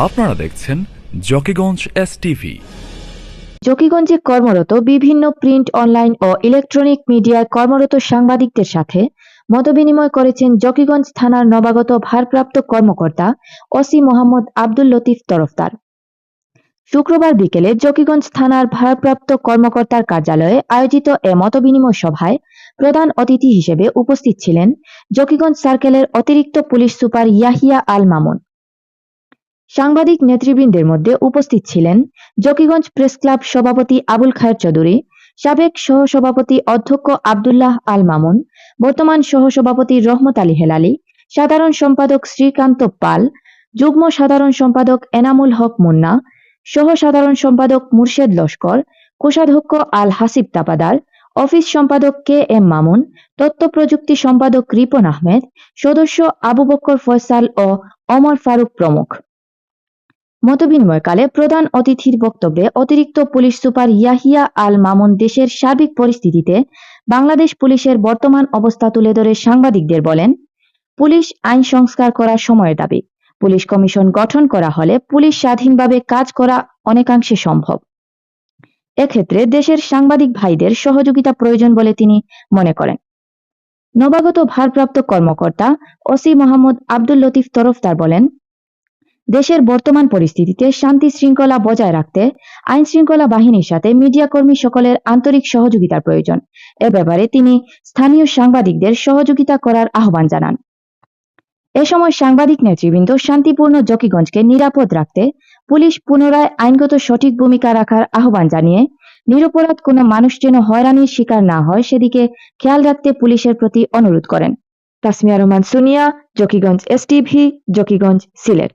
আপনারা দেখছেন Zakiganj S TV জকিগঞ্জে কর্মরত বিভিন্ন প্রিন্ট অনলাইন ও ইলেকট্রনিক মিডিয়ায় কর্মরত সাংবাদিকদের সাথে মতবিনিময় করেছেন জকিগঞ্জ থানার নবাগত ভারপ্রাপ্ত কর্মকর্তা ওসি মোহাম্মদ আব্দুল লতিফ তরফদার। শুক্রবার বিকেলে জকিগঞ্জ থানার ভারপ্রাপ্ত কর্মকর্তার কার্যালয়ে আয়োজিত এ মতবিনিময় সভায় প্রধান অতিথি হিসেবে উপস্থিত ছিলেন জকিগঞ্জ সার্কেলের অতিরিক্ত পুলিশ সুপার ইয়াহিয়া আল মামুন। সাংবাদিক নেতৃবৃন্দের মধ্যে উপস্থিত ছিলেন জকিগঞ্জ প্রেস ক্লাব সভাপতি আবুল খায়ের চৌধুরী, সাবেক সহসভাপতি অধ্যক্ষ আবদুল্লাহ আল মামুন, বর্তমান সহসভাপতি রহমত আলী হেলালি, সাধারণ সম্পাদক শ্রীকান্ত পাল, যুগ্ম সাধারণ সম্পাদক এনামুল হক মুন্না সহ সাধারণ সম্পাদক মুর্শেদ লস্কর, কোষাধ্যক্ষ আল হাসিব তাপাদার, অফিস সম্পাদক কে এম মামুন, তথ্য প্রযুক্তি সম্পাদক রিপন আহমেদ, সদস্য আবু বক্কর ফয়সাল ও অমর ফারুক প্রমুখ। মতবিনিময়কালে প্রধান অতিথির বক্তব্যে অতিরিক্ত পুলিশ সুপার ইয়াহিয়া আল মামুন দেশের সার্বিক পরিস্থিতিতে বাংলাদেশ পুলিশের বর্তমান অবস্থা তুলে ধরে সাংবাদিকদের বলেন, পুলিশ আইন সংস্কার করার সময়ের দাবি। পুলিশ কমিশন গঠন করা হলে পুলিশ স্বাধীনভাবে কাজ করা অনেকাংশে সম্ভব। এক্ষেত্রে দেশের সাংবাদিক ভাইদের সহযোগিতা প্রয়োজন বলে তিনি মনে করেন। নবাগত ভারপ্রাপ্ত কর্মকর্তা ওসি মোহাম্মদ আব্দুল লতিফ তরফদার বলেন দেশের বর্তমান পরিস্থিতিতে শান্তি শৃঙ্খলা বজায় রাখতে, আইন শৃঙ্খলা বাহিনীর সাথে মিডিয়া কর্মী সকলের আন্তরিক সহযোগিতার প্রয়োজন। এ ব্যাপারে তিনি স্থানীয় সাংবাদিকদের সহযোগিতা করার আহ্বান জানান। এ সময় সাংবাদিক নেতৃবৃন্দ শান্তিপূর্ণ জকিগঞ্জকে নিরাপদ রাখতে পুলিশ পুনরায় আইনগত সঠিক ভূমিকা রাখার আহ্বান জানিয়ে, নিরপরাধ কোনো মানুষ যেন হয়রানির শিকার না হয় সেদিকে খেয়াল রাখতে পুলিশের প্রতি অনুরোধ করেন। তাসমিয়া রহমান, সুনিয়া, জকিগঞ্জ এসটিভি, জকিগঞ্জ সিলেট।